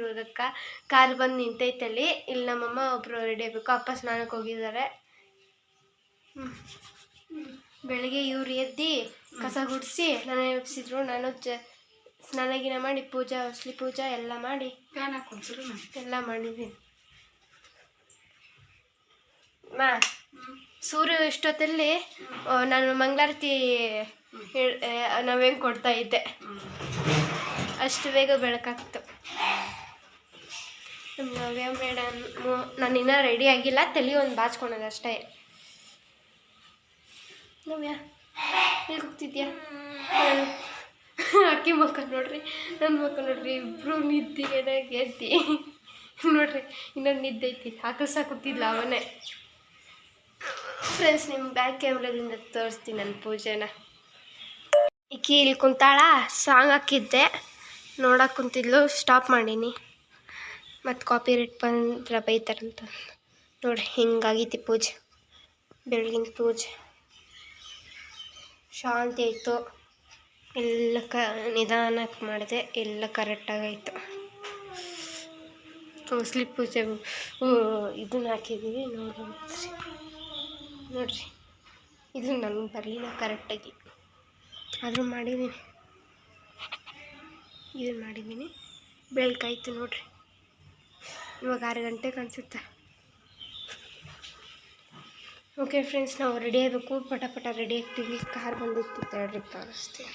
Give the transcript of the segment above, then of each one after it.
ಹೋಗೋಕ್ಕೆ ಕಾರ್ ಬಂದು ನಿಂತೈತಲ್ಲಿ. ಇಲ್ಲಿ ನಮ್ಮಮ್ಮ ಒಬ್ಬರು ರೆಡಿ ಆಗಬೇಕು. ಅಪ್ಪ ಸ್ನಾನಕ್ಕೆ ಹೋಗಿದ್ದಾರೆ. ಬೆಳಿಗ್ಗೆ ಇವ್ರು ಎದ್ದು ಕಸ ಗುಡಿಸಿ ನಾನು ಎಬ್ಸಿದ್ರು ನಾನು ಜ ಸ್ನಾನ ಗಿನ ಮಾಡಿ ಪೂಜಾ ಹೊಸ್ಲಿ ಪೂಜಾ ಎಲ್ಲ ಮಾಡಿ ಎಲ್ಲ ಮಾಡಿದ್ದೀನಿ. ಮಾ ಸೂರ್ಯ ಇಷ್ಟೊತ್ತಲ್ಲಿ ನಾನು ಮಂಗಳಾರತಿ ನಾವು ಕೊಡ್ತಾ ಇದ್ದೆ. ಅಷ್ಟು ಬೇಗ ಬೆಳಕಾಗ್ತು. ನವ್ಯ ಮೇಡಮ್ ನಾನು ಇನ್ನೂ ರೆಡಿ ಆಗಿಲ್ಲ, ತಲೆ ಒಂದು ಬಾಚ್ಕೊಳೋದು ಅಷ್ಟೇ. ನವ್ಯ ಎಲ್ಲಿ ಹೇಳು. ಅಕ್ಕಿ ಮಕ್ಕ ನೋಡ್ರಿ ನನ್ನ ಮಕ್ಕ ನೋಡ್ರಿ, ಇಬ್ರು ನಿದ್ದಿಗೆ ಗೆದ್ದಿ ನೋಡ್ರಿ, ಇನ್ನೊಂದು ನಿದ್ದೆ ಐತಿ ಹಾಕಲ್ಸ ಕೂತಿದ್ಲ ಅವನೇ. ಫ್ರೆಂಡ್ಸ್ ನಿಮ್ಮ ಬ್ಯಾಕ್ ಕ್ಯಾಮ್ರಾದಿಂದ ತೋರಿಸ್ತೀನಿ ನನ್ನ ಪೂಜೆನ. ಈಕಿ ಇಲ್ಲಿ ಕುಂತಾಳ ಸಾಂಗ್ ಹಾಕಿದ್ದೆ. ನೋಡಕ್ಕೆ ಕುಂತಿದ್ಲು ಸ್ಟಾಪ್ ಮಾಡೀನಿ. ಮತ್ತು ಕಾಪಿ ರೇಟ್ ಬಂದ್ರೆ ಬೈತಾರಂತ. ನೋಡಿ ಹಿಂಗಾಗೈತಿ ಪೂಜೆ. ಬೆಳಗಿನ ಪೂಜೆ. ಶಾಂತಿ ಆಯಿತು. ಎಲ್ಲ ಕ ನಿಧಾನಕ್ಕೆ ಮಾಡಿದೆ, ಎಲ್ಲ ಕರೆಕ್ಟಾಗಾಯಿತು ಸ್ಲಿಪ್ ಪೂಜೆ ಇದನ್ನ ಹಾಕಿದ್ದೀವಿ ನೋಡ್ರಿ ನೋಡ್ರಿ. ಇದು ನನಗೆ ಬರಲಿಲ್ಲ ಕರೆಕ್ಟಾಗಿ ಆದರೂ ಮಾಡಿದ್ದೀನಿ ಇದನ್ನು ಮಾಡಿದ್ದೀನಿ ಬೆಳಕಾಯ್ತು ನೋಡ್ರಿ. ಇವಾಗ ಆರು ಗಂಟೆಗೆ ಅನಿಸುತ್ತೆ ಓಕೆ ಫ್ರೆಂಡ್ಸ್ ನಾವು ರೆಡಿ ಆಗಬೇಕು. ಪಟ ಪಟ ರೆಡಿ ಆಗ್ತೀವಿ. ಕಾರ್ ಬಂದಿತ್ತು, ತಡ್ರಿ ತೋರಿಸ್ತೀವಿ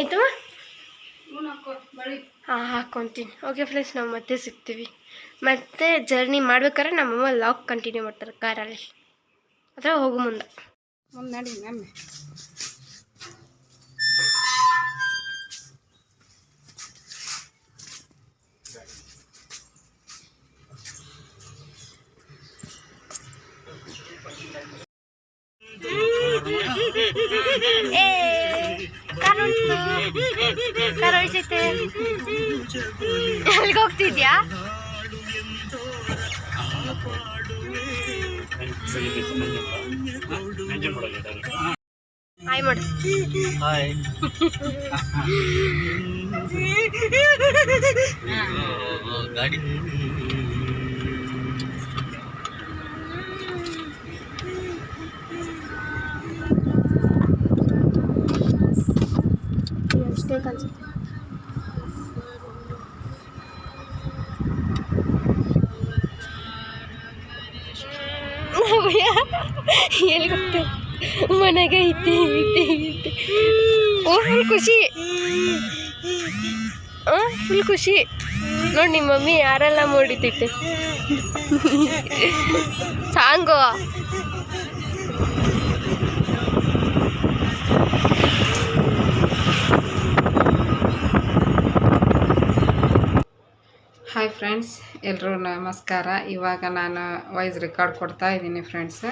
ಆಯಿತು? ಹಾಂ ಹಾಕ್ಕೊತೀನಿ ಓಕೆ ಫ್ರೆಂಡ್ಸ್ ನಾವು ಮತ್ತೆ ಸಿಗ್ತೀವಿ. ಮತ್ತೆ ಜರ್ನಿ ಮಾಡ್ಬೇಕಾದ್ರೆ ನಮ್ಮಮ್ಮ ಲಾಕ್ ಕಂಟಿನ್ಯೂ ಮಾಡ್ತಾರೆ ಕಾರಲ್ಲಿ. ಅಥವಾ ಹೋಗು ಮುಂದೆ. ಮುಂದೆ ನಡಿ ಮ್ಯಾಮೆ ಏ ಕಾರ್ ಉಂಟು ಕಾರ್ ಉಳಿಸೈತೆ ಅಲ್ಲಿಗೆ ಹೋಗ್ತಿದ್ಯಾ ಹಾಯ್ ಮಾಡು ಹಾಯ್ ಗಾಡಿ ಅನ್ಸುತ್ತೆ ಎಲ್ಲಿ ಹೋಗ್ತಾ? ಮನೆಗೆ ಐತೆ ಐತೆ ಐತೆ ಓ ಫುಲ್ ಖುಷಿ. ಫುಲ್ ಖುಷಿ. ನೋಡಿ ನಿಮ್ಮ ಮಮ್ಮಿ ಯಾರೆಲ್ಲ ಮೂಡಿತೈತೆ ಸಾಂಗು. ಹಾಯ್ ಫ್ರೆಂಡ್ಸ್ ಎಲ್ಲರೂ ನಮಸ್ಕಾರ. ಇವಾಗ ನಾನು ವಾಯ್ಸ್ ರೆಕಾರ್ಡ್ ಕೊಡ್ತಾ ಇದ್ದೀನಿ ಫ್ರೆಂಡ್ಸ್.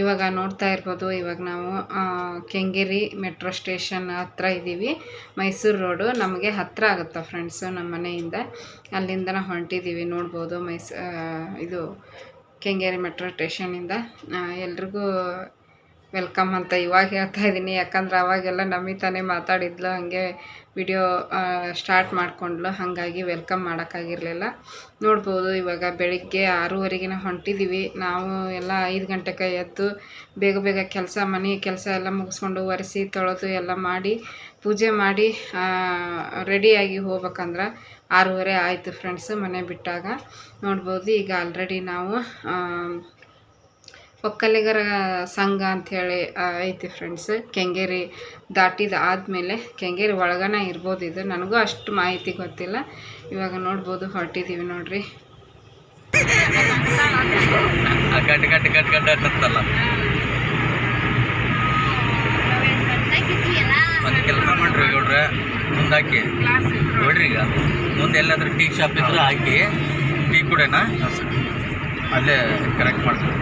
ಇವಾಗ ನೋಡ್ತಾ ಇರ್ಬೋದು, ಇವಾಗ ನಾವು ಕೆಂಗೇರಿ ಮೆಟ್ರೋ ಸ್ಟೇಷನ್ ಹತ್ರ ಇದ್ದೀವಿ. ಮೈಸೂರು ರೋಡು ನಮಗೆ ಹತ್ತಿರ ಆಗುತ್ತೆ ಫ್ರೆಂಡ್ಸು, ನಮ್ಮ ಮನೆಯಿಂದ. ಅಲ್ಲಿಂದ ನಾವು ಹೊಂಟಿದ್ದೀವಿ, ನೋಡ್ಬೋದು ಮೈಸೂ ಇದು ಕೆಂಗೇರಿ ಮೆಟ್ರೋ ಸ್ಟೇಷನಿಂದ ಎಲ್ರಿಗೂ ವೆಲ್ಕಮ್ ಅಂತ ಇವಾಗ ಹೇಳ್ತಾ ಇದ್ದೀನಿ. ಯಾಕಂದ್ರೆ ಅವಾಗೆಲ್ಲ ನಮಿತಾನೆ ಮಾತಾಡಿದ್ಲು, ಹಾಗೆ ವಿಡಿಯೋ ಸ್ಟಾರ್ಟ್ ಮಾಡಿಕೊಂಡ್ಲು ಹಾಗಾಗಿ ವೆಲ್ಕಮ್ ಮಾಡೋಕ್ಕಾಗಿರಲಿಲ್ಲ. ನೋಡ್ಬೋದು, ಇವಾಗ ಬೆಳಿಗ್ಗೆ ಆರೂವರೆಗಿನ ಹೊಂಟಿದ್ದೀವಿ ನಾವು ಎಲ್ಲ ಐದು ಗಂಟೆಗೆ ಎದ್ದು ಬೇಗ ಬೇಗ ಕೆಲಸ, ಮನೆ ಕೆಲಸ ಎಲ್ಲ ಮುಗಿಸ್ಕೊಂಡು ಒರೆಸಿ, ತೊಳೆದು ಎಲ್ಲ ಮಾಡಿ, ಪೂಜೆ ಮಾಡಿ ರೆಡಿಯಾಗಿ ಹೋಗ್ಬೇಕಂದ್ರೆ ಆರೂವರೆ ಆಯಿತು ಫ್ರೆಂಡ್ಸು ಮನೆ ಬಿಟ್ಟಾಗ. ನೋಡ್ಬೋದು, ಈಗ ಆಲ್ರೆಡಿ ನಾವು ಒಕ್ಕಲಿಗರ ಸಂಘ ಅಂಥೇಳಿ ಐತಿ ಫ್ರೆಂಡ್ಸ್ ಕೆಂಗೇರಿ ದಾಟಿದ ಆದಮೇಲೆ ಕೆಂಗೇರಿ ಒಳಗನ ಇರ್ಬೋದು ಇದು. ನನಗೂ ಅಷ್ಟು ಮಾಹಿತಿ ಗೊತ್ತಿಲ್ಲ. ಇವಾಗ ನೋಡ್ಬೋದು ಹೊರಟಿದ್ದೀವಿ ನೋಡ್ರಿ. ಒಂದು ಗೌಡ್ರೆ, ಮುಂದಾಕಿ. ನೋಡ್ರಿ ಈಗ. ಮುಂದೆ ಎಲ್ಲಾದ್ರೂ ಟೀ ಶಾಪ್ ಇದ್ರೆ ಹಾಕಿ, ಟೀ ಕುಡೇನಾ? ಅಲ್ಲೇ ಕರೆಕ್ಟ್ ಮಾಡ್ತೀವಿ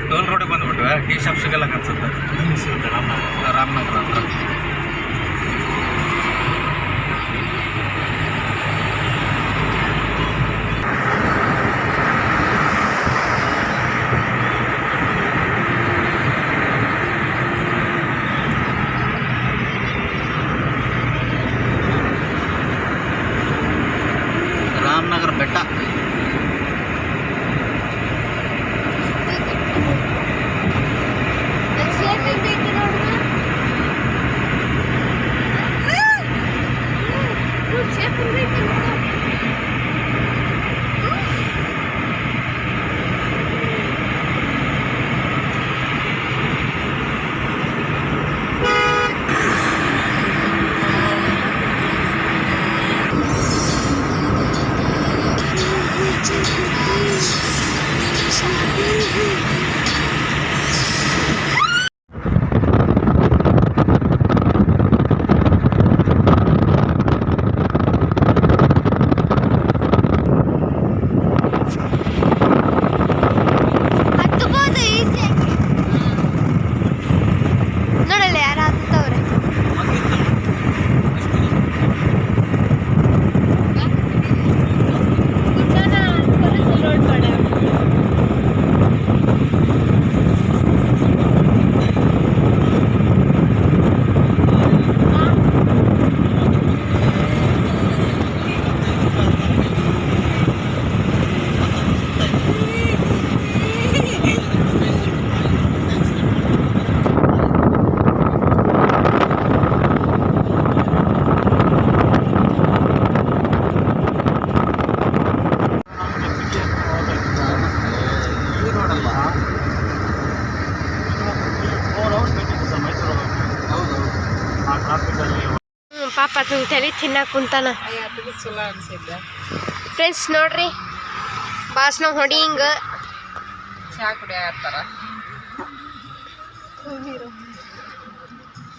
ಟೋಲ್ ರೋಡಿಗೆ ಬಂದ್ಬಿಟ್ವೆ ಟೀ ಶಾಪ್ ಸಿಗಲ್ಲ ಅನ್ಸುತ್ತೆ ರಾಮನಗರ ಹತ್ರ. Thank you. ತಲೆ ತಿನ್ನಕ್ಕೆ ಕುಂತಾನ. ಫ್ರೆಂಡ್ಸ್ ನೋಡ್ರಿ ಬಾಸ್ನ ಹೊಡಿ ಹಿಂಗ. ಕುಡಿಯತ್ತಾರ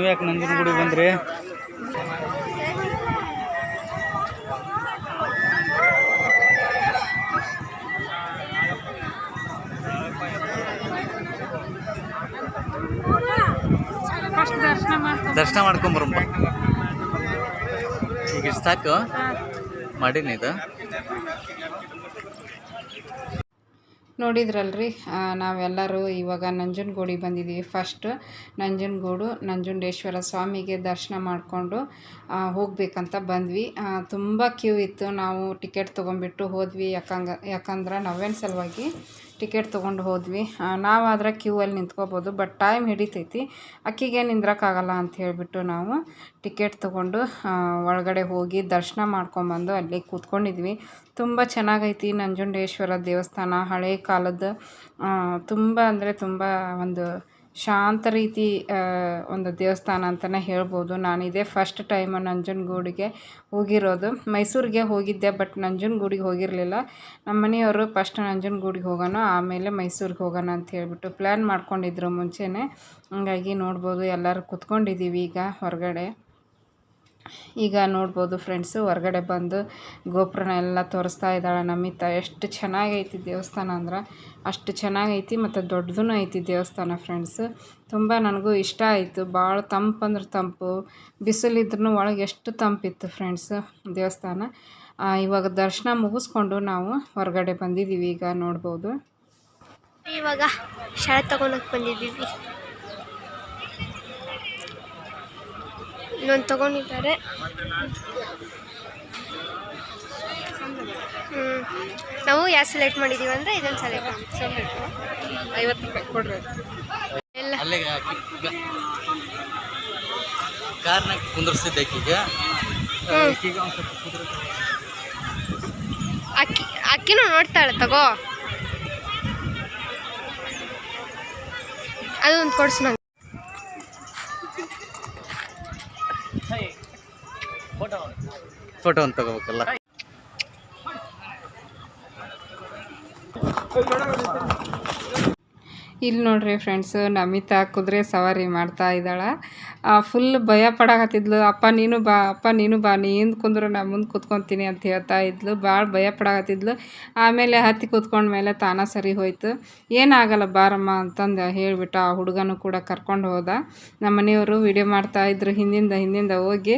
ಯಾಕೆ ನಂಜನಗೂಡಿಗೆ ಬಂದ್ರಿ? ದರ್ಶನ ಮಾಡ್ಕೊಂಬರಮ್ಮ ಈಗ ಸಾಕು? ಮಾಡೀನಿ ಇದು? ನೋಡಿದ್ರಲ್ರಿ ನಾವೆಲ್ಲರೂ ಇವಾಗ ನಂಜನಗೂಡಿಗೆ ಬಂದಿದ್ದೀವಿ. ಫಸ್ಟ್ ನಂಜನಗೂಡು ನಂಜುಂಡೇಶ್ವರ ಸ್ವಾಮಿಗೆ ದರ್ಶನ ಮಾಡಿಕೊಂಡು ಹೋಗಬೇಕಂತ ಬಂದ್ವಿ. ತುಂಬ ಕ್ಯೂ ಇತ್ತು. ನಾವು ಟಿಕೆಟ್ ತೊಗೊಂಬಿಟ್ಟು ಹೋದ್ವಿ. ಯಾಕಂಗ, ಯಾಕಂದ್ರೆ ನಾವೇನು ಸಲುವಾಗಿ ಟಿಕೆಟ್ ತೊಗೊಂಡು ಹೋದ್ವಿ. ನಾವಾದ್ರೆ ಕ್ಯೂ ಅಲ್ಲಿ ನಿಂತ್ಕೋಬೋದು ಬಟ್ ಟೈಮ್ ಹಿಡಿತೈತಿ. ಅಕ್ಕಿಗೆ ನಿಂದ್ರಕ್ಕಾಗಲ್ಲ ಅಂತ ಹೇಳಿಬಿಟ್ಟು ನಾವು ಟಿಕೆಟ್ ತೊಗೊಂಡು ಒಳಗಡೆ ಹೋಗಿ ದರ್ಶನ ಮಾಡ್ಕೊಂಬಂದು ಅಲ್ಲಿ ಕೂತ್ಕೊಂಡಿದ್ವಿ. ತುಂಬ ಚೆನ್ನಾಗೈತಿ ನಂಜುಂಡೇಶ್ವರ ದೇವಸ್ಥಾನ. ಹಳೆ ಕಾಲದ ತುಂಬ ಅಂದರೆ ತುಂಬ ಒಂದು ಶಾಂತ ರೀತಿ ಒಂದು ದೇವಸ್ಥಾನ ಅಂತಲೇ ಹೇಳ್ಬೋದು. ನಾನು ಇದೇ ಫಸ್ಟ್ ಟೈಮ್ ನಂಜನಗೂಡಿಗೆ ಹೋಗಿರೋದು. ಮೈಸೂರಿಗೆ ಹೋಗಿದ್ದೆ ಬಟ್ ನಂಜನಗೂಡಿಗೆ ಹೋಗಿರಲಿಲ್ಲ. ನಮ್ಮ ಮನೆಯವರು ಫಸ್ಟ್ ನಂಜನಗೂಡಿಗೆ ಹೋಗೋಣ, ಆಮೇಲೆ ಮೈಸೂರಿಗೆ ಹೋಗೋಣ ಅಂತ ಹೇಳ್ಬಿಟ್ಟು ಪ್ಲ್ಯಾನ್ ಮಾಡ್ಕೊಂಡಿದ್ರು ಮುಂಚೆನೇ. ಹಂಗಾಗಿ ನೋಡ್ಬೋದು, ಎಲ್ಲರೂ ಕುತ್ಕೊಂಡಿದ್ದೀವಿ ಈಗ ಹೊರಗಡೆ. ಈಗ ನೋಡ್ಬೋದು ಫ್ರೆಂಡ್ಸು ಹೊರಗಡೆ ಬಂದು ಗೋಪುರನ ಎಲ್ಲ ತೋರಿಸ್ತಾ ಇದ್ದಾಳೆ ನಮಿತಾ. ಎಷ್ಟು ಚೆನ್ನಾಗೈತಿ ದೇವಸ್ಥಾನ ಅಂದ್ರೆ, ಅಷ್ಟು ಚೆನ್ನಾಗೈತಿ ಮತ್ತು ದೊಡ್ಡದೂ ಐತಿ ದೇವಸ್ಥಾನ ಫ್ರೆಂಡ್ಸು ತುಂಬ ನನಗೂ ಇಷ್ಟ ಆಯಿತು. ಭಾಳ ತಂಪು ಅಂದ್ರೆ ತಂಪು. ಬಿಸಿಲಿದ್ರೂ ಒಳಗೆ ಎಷ್ಟು ತಂಪಿತ್ತು ಫ್ರೆಂಡ್ಸು ದೇವಸ್ಥಾನ. ಇವಾಗ ದರ್ಶನ ಮುಗಿಸ್ಕೊಂಡು ನಾವು ಹೊರಗಡೆ ಬಂದಿದ್ದೀವಿ ಈಗ ನೋಡ್ಬೋದು. ಇವಾಗ ಶಾಲೆ ತಗೊಂಡೋಗಿ ಬಂದಿದ್ದೀವಿ ಇನ್ನೊಂದು ತಗೊಂಡಿದ್ದಾರೆ. ಹ್ಞೂ ನಾವು ಯಾವ ಸೆಲೆಕ್ಟ್ ಮಾಡಿದ್ದೀವಿ ಅಂದರೆ ಇದನ್ನು ಸೆಲೆಕ್ಟ್ ಐವತ್ತು ರೂಪಾಯಿ ಕೊಡ್ರಿ. ಎಲ್ಲ. ಕಾರ್ನಾಗ ಕುಂದರ್ಸಿದ್ದೆ ಅಕ್ಕಿ ಅಕ್ಕಿನೂ ನೋಡ್ತಾಳೆ ತಗೋ. ಅದು ಒಂದು ಕೊಡ್ಸು ನಂಗೆ. ಫೋಟೋ ಒಂದು ತಗೋಬೇಕಲ್ಲ. ಇಲ್ಲಿ ನೋಡ್ರಿ ಫ್ರೆಂಡ್ಸು ನಮಿತಾ ಕುದುರೆ ಸವಾರಿ ಮಾಡ್ತಾ ಇದ್ದಾಳೆ. ಫುಲ್ ಭಯ ಪಡಾಕತ್ತಿದ್ಲು. ಅಪ್ಪ, ನೀನು ಬಾ, ಅಪ್ಪ, ನೀನು ಬಾ, ನೀ ಹಿಂದೆ ಕುಂದ್ರು ನಾ ಮುಂದೆ ಕೂತ್ಕೊತೀನಿ ಅಂತ ಹೇಳ್ತಾ ಇದ್ಲು. ಭಾಳ ಭಯ ಪಡಾಕತ್ತಿದ್ಲು. ಆಮೇಲೆ ಹತ್ತಿ ಕೂತ್ಕೊಂಡ್ಮೇಲೆ ತಾನ ಸರಿ ಹೋಯ್ತು. ಏನಾಗಲ್ಲ ಬಾರಮ್ಮ ಅಂತಂದು ಹೇಳಿಬಿಟ್ಟು ಆ ಹುಡುಗನೂ ಕೂಡ ಕರ್ಕೊಂಡು ಹೋದ. ನಮ್ಮ ಮನೆಯವರು ವಿಡಿಯೋ ಮಾಡ್ತಾ ಇದ್ರು ಹಿಂದಿಂದ ಹಿಂದಿಂದ ಹೋಗಿ.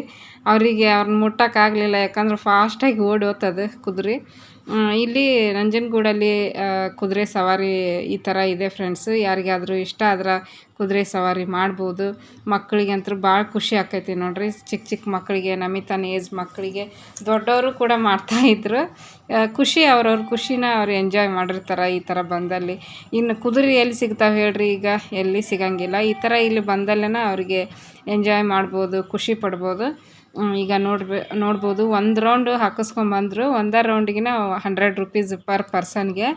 ಅವರಿಗೆ ಅವ್ರನ್ನ ಮುಟ್ಟೋಕ್ಕಾಗಲಿಲ್ಲ ಯಾಕಂದ್ರೆ ಫಾಸ್ಟಾಗಿ ಓಡಿ ಹೋಗ್ತದೆ ಕುದುರೆ. ಇಲ್ಲಿ ನಂಜನಗೂಡಲ್ಲಿ ಕುದುರೆ ಸವಾರಿ ಈ ಥರ ಇದೆ ಫ್ರೆಂಡ್ಸ್ ಯಾರಿಗಾದರೂ ಇಷ್ಟ ಆದ್ರೆ ಕುದುರೆ ಸವಾರಿ ಮಾಡ್ಬೋದು. ಮಕ್ಕಳಿಗಂತೂ ಭಾಳ ಖುಷಿ ಆಕೈತಿ ನೋಡಿರಿ. ಚಿಕ್ಕ ಚಿಕ್ಕ ಮಕ್ಕಳಿಗೆ, ನಮಿತಾನ ಏಜ್ ಮಕ್ಕಳಿಗೆ ದೊಡ್ಡವರು ಕೂಡ ಮಾಡ್ತಾಯಿದ್ರು ಖುಷಿ ಅವ್ರವ್ರ ಖುಷಿನ ಅವ್ರು ಎಂಜಾಯ್ ಮಾಡಿರ್ತಾರೆ ಈ ಥರ ಬಂದಲ್ಲಿ. ಇನ್ನು ಕುದುರೆ ಎಲ್ಲಿ ಸಿಗ್ತಾವೆ ಹೇಳ್ರಿ ಈಗ? ಎಲ್ಲಿ ಸಿಗಂಗಿಲ್ಲ. ಈ ಥರ ಇಲ್ಲಿ ಬಂದಲ್ಲೇ ಅವರಿಗೆ ಎಂಜಾಯ್ ಮಾಡ್ಬೋದು, ಖುಷಿ ಪಡ್ಬೋದು. ಈಗ ನೋಡ್ಬೇ ನೋಡ್ಬೋದು. ಒಂದು ರೌಂಡು ಹಾಕಿಸ್ಕೊಂಬಂದ್ರು ಒಂದೇ ರೌಂಡಿಗೆ ಹಂಡ್ರೆಡ್ ರುಪೀಸ್ ಪರ್ ಪರ್ಸನ್ಗೆ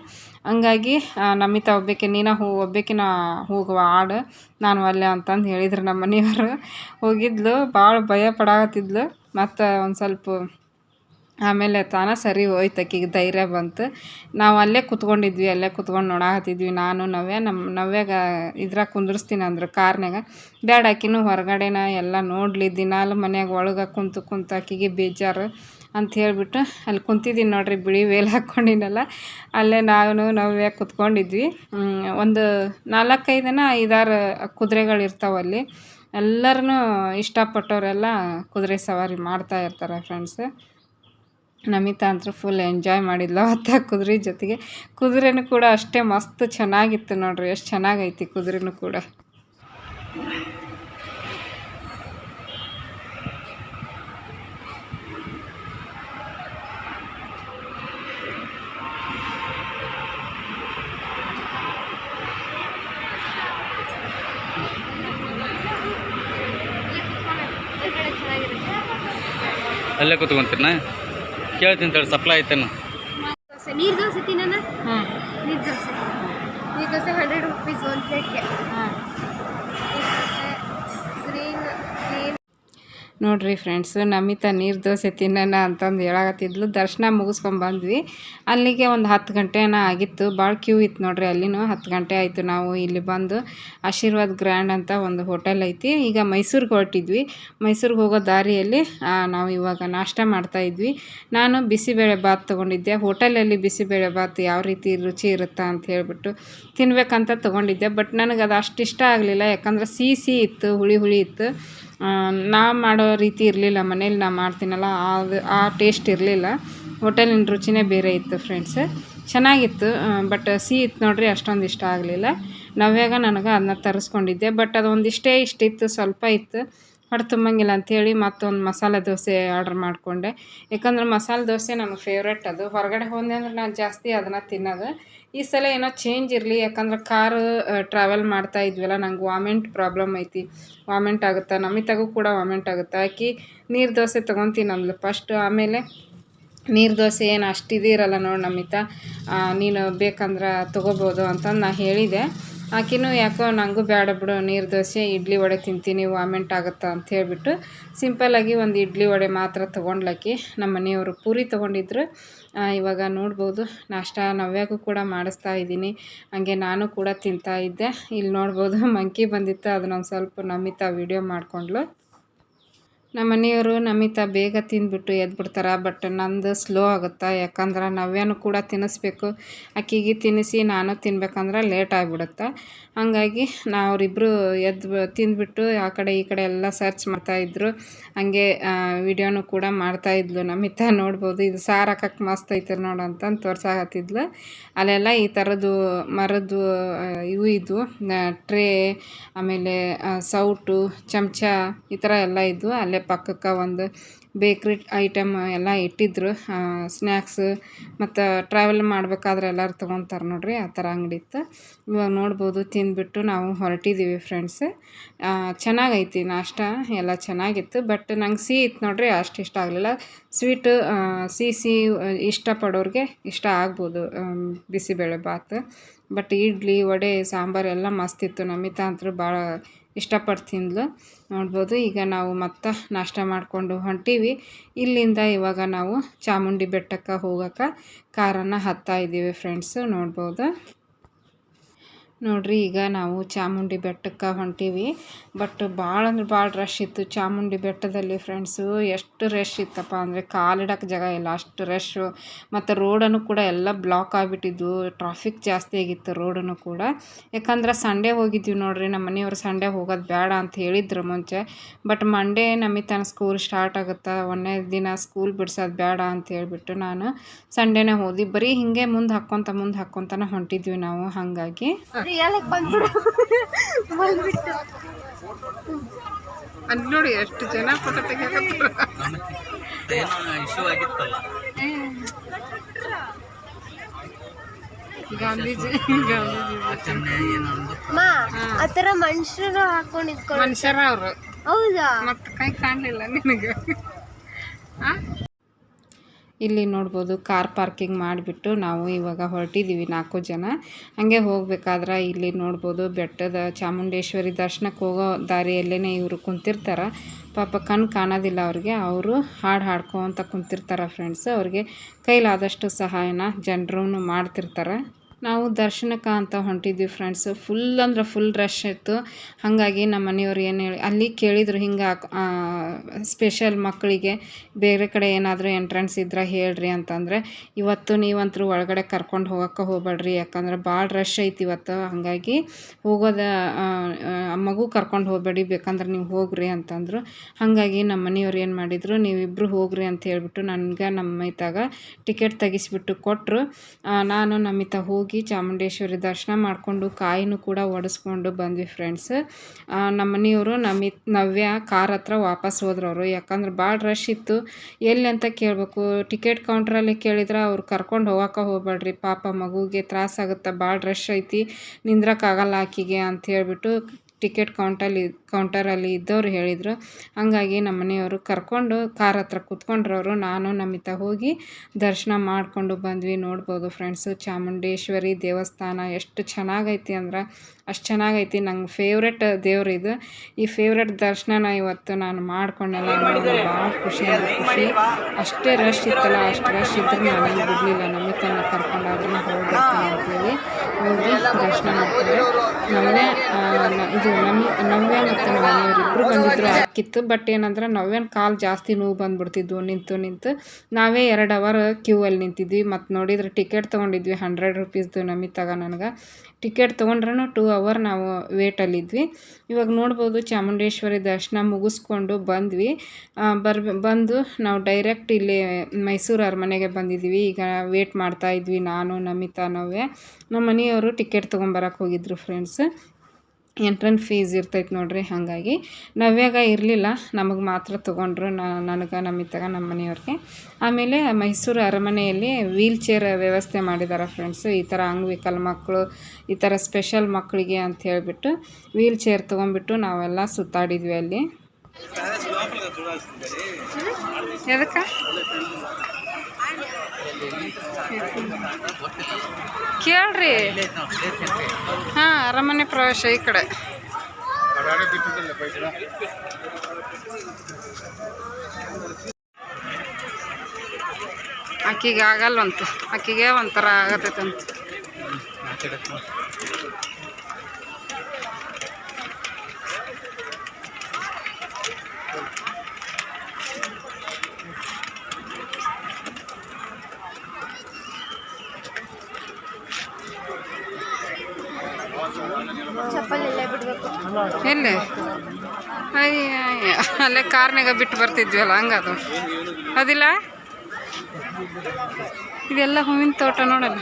ಹಂಗಾಗಿ ನಮಿತಾ ಒಬ್ಬಕ್ಕೆ ನೀನು ಹೂ ಒಬ್ಬಾಕಿನ ಹೋಗುವ ಆಡು. ನಾನು ಅಲ್ಲೇ ಅಂತಂದು ಹೇಳಿದ್ರು ನಮ್ಮ ಮನೆಯವರು ಹೋಗಿದ್ಲು ಭಾಳ ಭಯ ಪಡಾಕತ್ತಿದ್ಲು. ಮತ್ತು ಒಂದು ಸ್ವಲ್ಪ ಆಮೇಲೆ ತಾನೇ ಸರಿ ಹೋಯ್ತು ಆಕಿಗೆ ಧೈರ್ಯ ಬಂತು. ನಾವು ಅಲ್ಲೇ ಕುತ್ಕೊಂಡಿದ್ವಿ, ಅಲ್ಲೇ ಕುತ್ಕೊಂಡು ನೋಡಾಕತ್ತಿದ್ವಿ ನಾನು, ನವ್ಯ ನಮ್ಮ ನವ್ಯಾಗ ಇದ್ರಾಗ ಕುಂದಿರ್ಸ್ತೀನಿ ಅಂದ್ರೆ ಕಾರ್ನ್ಯಾಗ. ಬ್ಯಾಡ ಆಕಿನೂ ಹೊರಗಡೆನ ಎಲ್ಲ ನೋಡಲಿ, ದಿನಾಲು ಮನ್ಯಾಗ ಒಳಗೆ ಕುಂತು ಕುಂತು ಆಕಿಗೆ ಬೇಜಾರು ಅಂತ ಹೇಳಿಬಿಟ್ಟು ಅಲ್ಲಿ ಕುಂತಿದ್ದೀನಿ ನೋಡ್ರಿ, ಬಿಳಿ ವೇಲ್ ಹಾಕ್ಕೊಂಡಿನಲ್ಲ ಅಲ್ಲೇ ನಾನು, ನವ್ಯ ಕುತ್ಕೊಂಡಿದ್ವಿ. ಒಂದು ನಾಲ್ಕೈದನ ಐದಾರು ಕುದುರೆಗಳು ಇರ್ತಾವಲ್ಲಿ ಎಲ್ಲರೂ ಇಷ್ಟಪಟ್ಟವರೆಲ್ಲ ಕುದುರೆ ಸವಾರಿ ಮಾಡ್ತಾ ಇರ್ತಾರೆ ಫ್ರೆಂಡ್ಸ್ ನಮಿತಾ ಅಂತೂ ಫುಲ್ ಎಂಜಾಯ್ ಮಾಡಿದ್ಲು ಅವತ್ತು ಕುದುರೆ ಜೊತೆಗೆ. ಕುದುರೆನೂ ಕೂಡ ಅಷ್ಟೇ ಮಸ್ತ್ ಚೆನ್ನಾಗಿತ್ತು ನೋಡ್ರಿ, ಎಷ್ಟು ಚೆನ್ನಾಗೈತಿ ಕುದುರೆನೂ ಕೂಡ. ಅಲ್ಲೇ ಕೂತ್ಕೊಂತೀರ ಕೇಳ್ತೀನಿ ತಡಿ ಸಪ್ಲೈ ಐತೇನು. ದೋಸೆ ನೀರು ದೋಸೆ ತಿನ್ನೋಣ? ಹ್ಞೂ ನೀರು ದೋಸೆ. ನೀರು ದೋಸೆ ಹಂಡ್ರೆಡ್ ರುಪೀಸ್ ಒಂದು ಪ್ಲೇಟ್ಗೆ ಹಾಂ ನೀರು ದೋಸೆ ಗ್ರೀನ್ ಗ್ರೀನ್ ನೋಡ್ರಿ ಫ್ರೆಂಡ್ಸ್ ನಮಿತಾ ನೀರು ದೋಸೆ ತಿನ್ನೋಣ ಅಂತಂದು ಹೇಳಕತ್ತಿದ್ಲು. ದರ್ಶನ ಮುಗಿಸ್ಕೊಂಡ್ ಬಂದ್ವಿ. ಅಲ್ಲಿಗೆ ಒಂದು ಹತ್ತು ಗಂಟೆನ ಆಗಿತ್ತು. ಭಾಳ ಕ್ಯೂ ಇತ್ತು ನೋಡ್ರಿ ಅಲ್ಲಿನೂ. ಹತ್ತು ಗಂಟೆ ಆಯಿತು ನಾವು ಇಲ್ಲಿ ಬಂದು. ಆಶೀರ್ವಾದ್ ಗ್ರ್ಯಾಂಡ್ ಅಂತ ಒಂದು ಹೋಟೆಲ್ ಐತಿ. ಈಗ ಮೈಸೂರಿಗೆ ಹೊರಟಿದ್ವಿ. ಮೈಸೂರಿಗೆ ಹೋಗೋ ದಾರಿಯಲ್ಲಿ ನಾವು ಇವಾಗ ನಾಷ್ಟ ಮಾಡ್ತಾ ಇದ್ವಿ. ನಾನು ಬಿಸಿಬೇಳೆ ಬಾತ್ ತೊಗೊಂಡಿದ್ದೆ. ಹೋಟೆಲಲ್ಲಿ ಬಿಸಿಬೇಳೆ ಬಾತ್ ಯಾವ ರೀತಿ ರುಚಿ ಇರುತ್ತಾ ಅಂತ ಹೇಳ್ಬಿಟ್ಟು ತಿನ್ಬೇಕಂತ ತೊಗೊಂಡಿದ್ದೆ. ಬಟ್ ನನಗೆ ಅದು ಅಷ್ಟು ಇಷ್ಟ ಆಗಲಿಲ್ಲ. ಯಾಕಂದ್ರೆ ಸಿಹಿ ಸಿಹಿ ಇತ್ತು, ಹುಳಿ ಹುಳಿ ಇತ್ತು. ನಾ ಮಾಡೋ ರೀತಿ ಇರಲಿಲ್ಲ. ಮನೇಲಿ ನಾ ಮಾಡ್ತೀನಲ್ಲ, ಅದು, ಆ ಟೇಸ್ಟ್ ಇರಲಿಲ್ಲ. ಹೋಟೆಲಿನ ರುಚಿನೇ ಬೇರೆ ಇತ್ತು ಫ್ರೆಂಡ್ಸ್ ಚೆನ್ನಾಗಿತ್ತು ಬಟ್ ಸಿಹಿ ಇತ್ತು ನೋಡಿರಿ, ಅಷ್ಟೊಂದು ಇಷ್ಟ ಆಗಲಿಲ್ಲ. ನವ್ಯಾಗ ನನಗೆ ಅದನ್ನ ತರಿಸ್ಕೊಂಡಿದ್ದೆ ಬಟ್ ಅದು ಒಂದಿಷ್ಟೇ ಇಷ್ಟಿತ್ತು ಸ್ವಲ್ಪ ಇತ್ತು. ಹೊಟ್ಟೆ ತುಂಬಂಗಿಲ್ಲ ಅಂಥೇಳಿ ಮತ್ತೊಂದು ಮಸಾಲೆ ದೋಸೆ ಆರ್ಡ್ರ್ ಮಾಡಿಕೊಂಡೆ. ಯಾಕಂದ್ರೆ ಮಸಾಲೆ ದೋಸೆ ನನಗೆ ಫೇವ್ರೆಟ್ ಅದು. ಹೊರಗಡೆ ಹೋದೆ ಅಂದ್ರೆ ನಾನು ಜಾಸ್ತಿ ಅದನ್ನು ತಿನ್ನೋದು. ಈ ಸಲ ಏನೋ ಚೇಂಜ್ ಇರಲಿ, ಯಾಕಂದ್ರೆ ಕಾರು ಟ್ರಾವೆಲ್ ಮಾಡ್ತಾ ಇದ್ವಲ್ಲ, ನಂಗೆ ವಾಮೆಂಟ್ ಪ್ರಾಬ್ಲಮ್ ಐತಿ. ವಾಮೆಂಟ್ ಆಗುತ್ತೆ? ನಮಿತಾಗೂ ಕೂಡ ವಾಮೆಂಟ್ ಆಗುತ್ತೆ? ಆಕಿ ನೀರು ದೋಸೆ ತೊಗೊತೀನಿ ಅಂದ್ಲು ಫಸ್ಟ್ ಆಮೇಲೆ ನೀರು ದೋಸೆ ಏನು ಅಷ್ಟು ಇದಿರಲ್ಲ ನೋಡಿ ನಮಿತಾ. ನೀನು ಬೇಕಂದ್ರೆ ತೊಗೋಬೋದು ಅಂತ ನಾ ಹೇಳಿದೆ. ಆಕಿನೂ ಯಾಕೋ ನನಗೂ ಬೇಡ ಬಿಡು, ನೀರು ದೋಸೆ, ಇಡ್ಲಿ ವಡೆ ತಿಂತೀನಿ ವಾಮೆಂಟ್ ಆಗುತ್ತಾ ಅಂತ ಹೇಳಿಬಿಟ್ಟು ಸಿಂಪಲ್ಲಾಗಿ ಒಂದು ಇಡ್ಲಿ ವಡೆ ಮಾತ್ರ ತೊಗೊಂಡ್ಲಾಕಿ ನಮ್ಮ ಮನೆಯವರು ಪೂರಿ ತೊಗೊಂಡಿದ್ರು. ಇವಾಗ ನೋಡ್ಬೋದು. ನಾಷ್ಟ ನವ್ಯಾಗೂ ಕೂಡ ಮಾಡಿಸ್ತಾ ಇದ್ದೀನಿ. ಹಂಗೆ ನಾನು ಕೂಡ ತಿಂತಾ ಇದ್ದೆ. ಇಲ್ಲಿ ನೋಡ್ಬೋದು, ಮಂಕಿ ಬಂದಿತ್ತು. ಅದನ್ನೊಂದು ಸ್ವಲ್ಪ ನಮಿತಾ ವೀಡಿಯೋ ಮಾಡಿಕೊಂಡ್ಲು. ನಮ್ಮ ಮನೆಯವರು ನಮಿತಾ ಬೇಗ ತಿಂದ್ಬಿಟ್ಟು ಎದ್ಬಿಡ್ತಾರೆ ಬಟ್ ನಂದು ಸ್ಲೋ ಆಗುತ್ತೆ? ಯಾಕಂದ್ರೆ ನವ್ಯನೂ ಕೂಡ ತಿನ್ನಿಸ್ಬೇಕು. ಅಕ್ಕಿಗೆ ತಿನ್ನಿಸಿ, ನಾನು ತಿನ್ಬೇಕಂದ್ರೆ ಲೇಟ್ ಆಗಿಬಿಡುತ್ತೆ. ಹಾಗಾಗಿ ನಾವರಿಬ್ಬರು ಎದ್ದು ತಿಂದ್ಬಿಟ್ಟು ಆ ಕಡೆ ಈ ಕಡೆ ಎಲ್ಲ ಸರ್ಚ್ ಮಾಡ್ತಾಯಿದ್ರು ಹಂಗೆ ವಿಡಿಯೋನು ಕೂಡ ಮಾಡ್ತಾಯಿದ್ಲು ನಮಿತಾ. ನೋಡ್ಬೋದು, ಇದು ಸಾರು ಹಾಕಕ್ಕೆ ಮಸ್ತ್ ಐತೆ ನೋಡು ಅಂತಂದು ತೋರ್ಸಾಕತ್ತಿದ್ಲು. ಅಲ್ಲೆಲ್ಲ ಈ ಥರದ್ದು ಮರದ್ದು ಇವು ಇದ್ವು. ಟ್ರೇ, ಆಮೇಲೆ ಸೌಟು, ಚಮಚ ಈ ಥರ ಎಲ್ಲ ಇದ್ವು. ಅಲ್ಲೇ ಪಕ್ಕಕ್ಕೆ ಒಂದು ಬೇಕ್ರಿ ಐಟಮ್ ಎಲ್ಲ ಇಟ್ಟಿದ್ರು. ಸ್ನ್ಯಾಕ್ಸ್ ಮತ್ತು ಟ್ರಾವೆಲ್ ಮಾಡ್ಬೇಕಾದ್ರೆ ಎಲ್ಲರೂ ತೊಗೊತಾರೆ ನೋಡ್ರಿ, ಆ ಥರ ಅಂಗಡಿ ಇತ್ತು. ಇವಾಗ ನೋಡ್ಬೋದು, ತಿಂದುಬಿಟ್ಟು ನಾವು ಹೊರಟಿದ್ದೀವಿ ಫ್ರೆಂಡ್ಸ್ ಚೆನ್ನಾಗೈತಿ ನಾಷ್ಟ, ಎಲ್ಲ ಚೆನ್ನಾಗಿತ್ತು ಬಟ್ ನಂಗೆ ಸಿಹಿ ಇತ್ತು ನೋಡ್ರಿ, ಅಷ್ಟು ಇಷ್ಟ ಆಗಲಿಲ್ಲ. ಸ್ವೀಟ್ ಸಿಹಿ ಸಿಹಿ ಇಷ್ಟಪಡೋರಿಗೆ ಇಷ್ಟ ಆಗ್ಬೋದು ಬಿಸಿಬೇಳೆ ಬಾತ್ ಬಟ್ ಇಡ್ಲಿ, ವಡೆ, ಸಾಂಬಾರು ಎಲ್ಲ ಮಸ್ತಿತ್ತು ನಮಿತಾ ಅಂತೂ ಭಾಳ ಇಷ್ಟಪಟ್ಟು ತಿಂದ್ಲು ನೋಡ್ಬೋದು, ಈಗ ನಾವು ಮತ್ತೆ ನಾಷ್ಟ ಮಾಡಿಕೊಂಡು ಹೊಂಟೀವಿ. ಇಲ್ಲಿಂದ ಇವಾಗ ನಾವು ಚಾಮುಂಡಿ ಬೆಟ್ಟಕ್ಕೆ ಹೋಗೋಕ್ಕೆ ಕಾರನ್ನು ಹತ್ತಾ ಇದ್ದೀವಿ ಫ್ರೆಂಡ್ಸು ನೋಡ್ಬೋದು? ನೋಡ್ರಿ, ಈಗ ನಾವು ಚಾಮುಂಡಿ ಬೆಟ್ಟಕ್ಕೆ ಹೊಂಟೀವಿ. ಬಟ್ ಭಾಳ ಅಂದ್ರೆ ಭಾಳ ರಶ್ ಇತ್ತು. ಚಾಮುಂಡಿ ಬೆಟ್ಟದಲ್ಲಿ ಫ್ರೆಂಡ್ಸು ಎಷ್ಟು ರಶ್ ಇತ್ತಪ್ಪ ಅಂದರೆ ಕಾಲಿಡೋಕ್ಕೆ ಜಾಗ ಇಲ್ಲ, ಅಷ್ಟು ರಶ್ಶು ಮತ್ತು ರೋಡನ್ನು ಕೂಡ ಎಲ್ಲ ಬ್ಲಾಕ್ ಆಗಿಬಿಟ್ಟಿದ್ವು. ಟ್ರಾಫಿಕ್ ಜಾಸ್ತಿ ಆಗಿತ್ತು ರೋಡನ್ನು ಕೂಡ. ಯಾಕಂದ್ರೆ ಸಂಡೇ ಹೋಗಿದ್ವಿ ನೋಡ್ರಿ ನಮ್ಮ ಮನೆಯವ್ರು ಸಂಡೇ ಹೋಗೋದು ಬೇಡ ಅಂತ ಹೇಳಿದ್ರು ಮುಂಚೆ. ಬಟ್ ಮಂಡೇ ನಮಿತನ ಸ್ಕೂಲ್ ಸ್ಟಾರ್ಟ್ ಆಗುತ್ತೆ ಒಂದನೇ ದಿನ ಸ್ಕೂಲ್ ಬಿಡ್ಸೋದು ಬೇಡ ಅಂತ ಹೇಳ್ಬಿಟ್ಟು ನಾನು ಸಂಡೇನೇ ಹೋದ್ವಿ. ಬರೀ ಹಿಂಗೆ ಮುಂದೆ ಹಾಕ್ಕೊತ ಮುಂದೆ ಹಾಕ್ಕೊತಾನೆ ಹೊಂಟಿದ್ವಿ ನಾವು, ಹಾಗಾಗಿ. ರಿಯಲಿಗೆ ಬಂದ್ಬಿಡು? ಬಂದ್ಬಿಟ್ಟು. ಅಲ್ಲಿ ನೋಡಿ ಎಷ್ಟು ಜನ ಫೋಟೋ ತೆಗಿಯಕತ್ತಾರ. ಏನೋ ಇಶ್ಯೂ ಆಗಿತ್ತಲ್ಲ ಗಾಂಧೀಜಿ ಗಾಂಧೀಜಿ ಮನುಷ್ಯರು ಹಾಕೊಂಡು ಇದ್ಕೊಂಡು ಮನುಷ್ಯರ ಅವರು ಹೌದಾ? ಮತ್ತೆ ಕೈ ಕಾಣಲಿಲ್ಲ ನಿನಗೆ. ಇಲ್ಲಿ ನೋಡ್ಬೋದು ಕಾರ್ ಪಾರ್ಕಿಂಗ್ ಮಾಡಿಬಿಟ್ಟು ನಾವು ಇವಾಗ ಹೊರಟಿದ್ದೀವಿ ನಾಲ್ಕು ಜನ. ಹಾಗೆ ಹೋಗ್ಬೇಕಾದ್ರೆ ಇಲ್ಲಿ ನೋಡ್ಬೋದು ಬೆಟ್ಟದ ಚಾಮುಂಡೇಶ್ವರಿ ದರ್ಶನಕ್ಕೆ ಹೋಗೋ ದಾರಿಯಲ್ಲೇ ಇವರು ಕುಂತಿರ್ತಾರೆ. ಪಾಪ ಕಣ್ಣು ಕಾಣೋದಿಲ್ಲ ಅವ್ರಿಗೆ. ಅವರು ಹಾಡು ಹಾಡ್ಕೊತ ಕುಂತಿರ್ತಾರೆ ಫ್ರೆಂಡ್ಸ್ ಅವ್ರಿಗೆ ಕೈಲಾದಷ್ಟು ಸಹಾಯನ ಜನರೂ ಮಾಡ್ತಿರ್ತಾರೆ. ನಾವು ದರ್ಶನಕ್ಕೆ ಅಂತ ಹೊಂಟಿದ್ವಿ ಫ್ರೆಂಡ್ಸು ಫುಲ್ ಅಂದ್ರೆ ಫುಲ್ ರಶ್ ಇತ್ತು. ಹಾಗಾಗಿ ನಮ್ಮ ಮನೆಯವ್ರು ಏನು ಹೇಳಿ, ಅಲ್ಲಿ ಕೇಳಿದರು ಹಿಂಗೆ ಸ್ಪೆಷಲ್ ಮಕ್ಕಳಿಗೆ ಬೇರೆ ಕಡೆ ಏನಾದರೂ ಎಂಟ್ರೆನ್ಸ್ ಇದ್ರೆ ಹೇಳ್ರಿ ಅಂತಂದರೆ, ಇವತ್ತು ನೀವಂತರೂ ಒಳಗಡೆ ಕರ್ಕೊಂಡು ಹೋಗೋಕ್ಕೆ ಹೋಗ್ಬೇಡ್ರಿ, ಯಾಕಂದ್ರೆ ಭಾಳ ರಶ್ ಐತಿ ಇವತ್ತು. ಹಾಗಾಗಿ ಹೋಗೋದ ಮಗು ಕರ್ಕೊಂಡು ಹೋಗಬೇಡಿ, ಬೇಕಂದ್ರೆ ನೀವು ಹೋಗ್ರಿ ಅಂತಂದರು. ಹಾಗಾಗಿ ನಮ್ಮ ಮನೆಯವ್ರು ಏನು ಮಾಡಿದರು ನೀವಿಬ್ಬರು ಹೋಗ್ರಿ ಅಂತ ಹೇಳ್ಬಿಟ್ಟು ನನಗೆ ನಮ್ಮ ಮೈತಾಗ ಟಿಕೆಟ್ ತೆಗಿಸ್ಬಿಟ್ಟು ಕೊಟ್ಟರು ನಾನು ನಮ್ಮಿತ ಹೋಗಿ ಚಾಮುಂಡೇಶ್ವರಿ ದರ್ಶನ ಮಾಡಿಕೊಂಡು ಕಾಯಿನೂ ಕೂಡ ಒಡಿಸ್ಕೊಂಡು ಬಂದ್ವಿ ಫ್ರೆಂಡ್ಸ್ ನಮ್ಮ ಮನೆಯವರು ನಮಿ, ನವ್ಯ ಕಾರ್ ಹತ್ರ ವಾಪಸ್ ಹೋದ್ರು ಅವರು ಯಾಕಂದ್ರೆ ಭಾಳ ರಶ್ ಇತ್ತು. ಎಲ್ಲಿ ಅಂತ ಕೇಳಬೇಕು. ಟಿಕೆಟ್ ಕೌಂಟ್ರಲ್ಲಿ ಕೇಳಿದ್ರೆ ಅವ್ರು ಕರ್ಕೊಂಡು ಹೋಗೋಕೆ ಹೋಗ್ಬೇಡ್ರಿ. ಪಾಪ ಮಗುಗೆ ತ್ರಾಸಾಗುತ್ತೆ. ಭಾಳ ರಶ್ ಐತಿ. ನಿಂದ್ರಕ್ಕಾಗಲ್ಲ ಆಕಿಗೆ ಅಂತ ಹೇಳ್ಬಿಟ್ಟು ಟಿಕೆಟ್ ಕೌಂಟಲ್ಲಿ, ಕೌಂಟರಲ್ಲಿ ಇದ್ದವ್ರು ಹೇಳಿದರು. ಹಂಗಾಗಿ ನಮ್ಮ ಮನೆಯವರು ಕರ್ಕೊಂಡು ಕಾರ್ ಹತ್ರ ಕೂತ್ಕೊಂಡ್ರವರು. ನಾನು ನಮಿತಾ ಹೋಗಿ ದರ್ಶನ ಮಾಡಿಕೊಂಡು ಬಂದ್ವಿ. ನೋಡ್ಬೋದು ಫ್ರೆಂಡ್ಸು ಚಾಮುಂಡೇಶ್ವರಿ ದೇವಸ್ಥಾನ ಎಷ್ಟು ಚೆನ್ನಾಗೈತಿ ಅಂದ್ರೆ ಅಷ್ಟು ಚೆನ್ನಾಗೈತಿ. ನಂಗೆ ಫೇವ್ರೆಟ್ ದೇವ್ರು ಇದು. ಈ ಫೇವ್ರೆಟ್ ದರ್ಶನನ ಇವತ್ತು ನಾನು ಮಾಡ್ಕೊಂಡೆಲ್ಲ ನನಗೆ ಭಾಳ ಖುಷಿ ಖುಷಿ. ಅಷ್ಟೇ ರಶ್ ಇತ್ತಲ್ಲ, ಅಷ್ಟು ರಶ್ ಇದ್ರೂ ನಾನು ಬಿಡಲಿಲ್ಲ. ತನ್ನ ಕರ್ಕೊಂಡಾದ್ರೂ ಹೋಗ್ಬೇಕು ಅಂತೇಳಿ ಹೋಗಿ ದರ್ಶನ ಮಾಡ್ತಾರೆ ನಮ್ಮನೆ ಇದು ನಮ್ಮ ನವ್ಯ ಮತ್ತು ನಮ್ಮ ಮನೆಯವರಿಬ್ಬರು ಬಂದಿದ್ರು. ಹಾಕಿತ್ತು ಬಟ್ ಏನಂದ್ರೆ ನಾವೇನು ಕಾಲು ಜಾಸ್ತಿ ನೋವು ಬಂದುಬಿಡ್ತಿದ್ವು. ನಿಂತು ನಿಂತು. ನಾವೇ ಎರಡು ಅವರ್ ಕ್ಯೂ ಅಲ್ಲಿ ನಿಂತಿದ್ವಿ. ಮತ್ತು ನೋಡಿದ್ರೆ ಟಿಕೆಟ್ ತೊಗೊಂಡಿದ್ವಿ ಹಂಡ್ರೆಡ್ ರುಪೀಸ್ದು ನಮಿತಾಗ ನನಗೆ. ಟಿಕೆಟ್ ತೊಗೊಂಡ್ರೂ ಟೂ ಅವರ್ ನಾವು ವೇಟಲ್ಲಿದ್ವಿ ಇವಾಗ ನೋಡ್ಬೋದು ಚಾಮುಂಡೇಶ್ವರಿ ದರ್ಶನ ಮುಗಿಸ್ಕೊಂಡು ಬಂದ್ವಿ. ಬರ್, ಬಂದು ನಾವು ಡೈರೆಕ್ಟ್ ಇಲ್ಲಿ ಮೈಸೂರು ಅರಮನೆಗೆ ಬಂದಿದ್ದೀವಿ. ಈಗ ವೇಟ್ ಮಾಡ್ತಾ ಇದ್ವಿ ನಾನು, ನಮಿತಾ, ನಾವೇ. ನಮ್ಮ ಮನೆಯವರು ಟಿಕೆಟ್ ತೊಗೊಂಬರಕ್ಕೆ ಹೋಗಿದ್ರು ಫ್ರೆಂಡ್ಸ್ ಎಂಟ್ರೆನ್ಸ್ ಫೀಸ್ ಇರ್ತೈತೆ ನೋಡಿರಿ, ಹಾಗಾಗಿ ನವ್ಯಾಗ ಇರಲಿಲ್ಲ, ನಮಗೆ ಮಾತ್ರ ತೊಗೊಂಡ್ರು ನನಗೆ ನಮಿತಾಗ ನಮ್ಮ ಮನೆಯವ್ರಿಗೆ. ಆಮೇಲೆ ಮೈಸೂರು ಅರಮನೆಯಲ್ಲಿ ವೀಲ್ ಚೇರ್ ವ್ಯವಸ್ಥೆ ಮಾಡಿದ್ದಾರೆ ಫ್ರೆಂಡ್ಸು ಈ ಥರ ಅಂಗವಿಕಲ ಮಕ್ಕಳು ಈ ಥರ ಸ್ಪೆಷಲ್ ಮಕ್ಕಳಿಗೆ ಅಂತ ಹೇಳಿಬಿಟ್ಟು ವೀಲ್ ಚೇರ್ ತೊಗೊಂಡ್ಬಿಟ್ಟು ನಾವೆಲ್ಲ ಸುತ್ತಾಡಿದ್ವಿ ಅಲ್ಲಿ. ಎದಕ್ಕೆ? ಕೇಳ್ರಿ. ಹಾಂ ಅರಮನೆ ಪ್ರವೇಶ ಈ ಕಡೆ. ಆಕಿಗೆ ಆಗಲ್ವಂತ. ಆಕಿಗೆ ಒಂಥರ ಆಗತ್ತೈತಂತ. ಎಲ್ಲಿ? ಅಯ್ಯ ಅಲ್ಲೇ ಕಾರ್ನಾಗ ಬಿಟ್ಟು ಬರ್ತಿದ್ವಲ್ಲ ಹಂಗದು. ಅದಿಲ್ಲ? ಇದೆಲ್ಲ ಹೂವಿನ ತೋಟ ನೋಡಲ್ಲ.